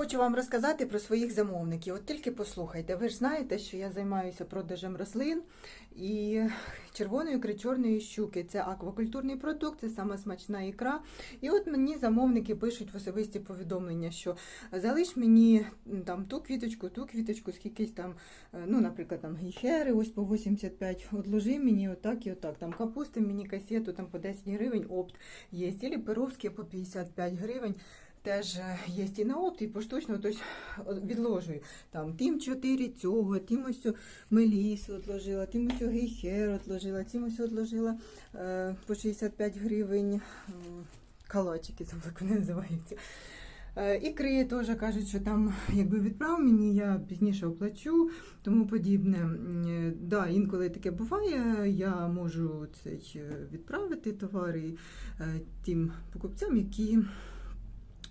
Хочу вам розказати про своїх замовників. От тільки послухайте, ви ж знаєте, що я займаюся продажем рослин і червоної кричорної щуки. Це аквакультурний продукт, це сама смачна ікра. І от мені замовники пишуть в особисті повідомлення, що залиш мені там ту квіточку, ту квіточку, скількись там, е, ну, наприклад, там гейхери, ось по 85, одложи мені отак і отак. Там капусти мені касету там по 10 гривень, опт є, і перовські по 55 гривень. Теж е, є і на опт, і поштучно тобто відложую. Там тим 4 цього, тим ось мелісу отложила, тим ось гейхер отложила, тим ось отложила е, по 65 гривень е, калачики, це вони називаються. Е, Ікри теж кажуть, що там якби відправ мені, я пізніше оплачу, тому подібне. Е, Да, інколи таке буває, я можу цей е, відправити товари е, тим покупцям, які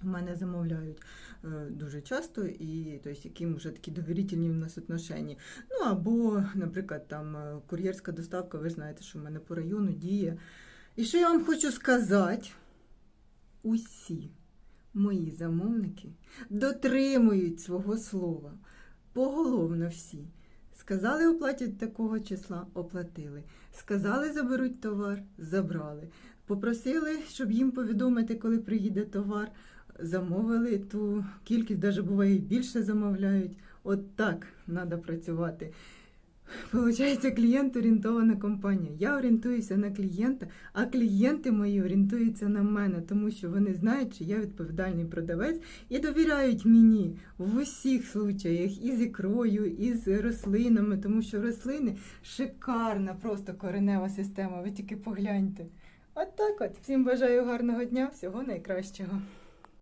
в мене замовляють е, дуже часто, і тобто, яким вже такі довірительні в нас отношення. Ну або, наприклад, там е, кур'єрська доставка, ви знаєте, що в мене по району діє. І що я вам хочу сказати? Усі мої замовники дотримують свого слова. Поголовно всі. Сказали, оплатять такого числа, оплатили. Сказали, заберуть товар, забрали. Попросили, щоб їм повідомити, коли приїде товар. Замовили ту кількість, навіть буває і більше замовляють. От так треба працювати. Получається, клієнт орієнтована компанія. Я орієнтуюся на клієнта, а клієнти мої орієнтуються на мене, тому що вони знають, що я відповідальний продавець і довіряють мені в усіх случаях і з ікрою, і з рослинами, тому що рослини шикарна, просто коренева система. Ви тільки погляньте. От так от. Всім бажаю гарного дня, всього найкращого.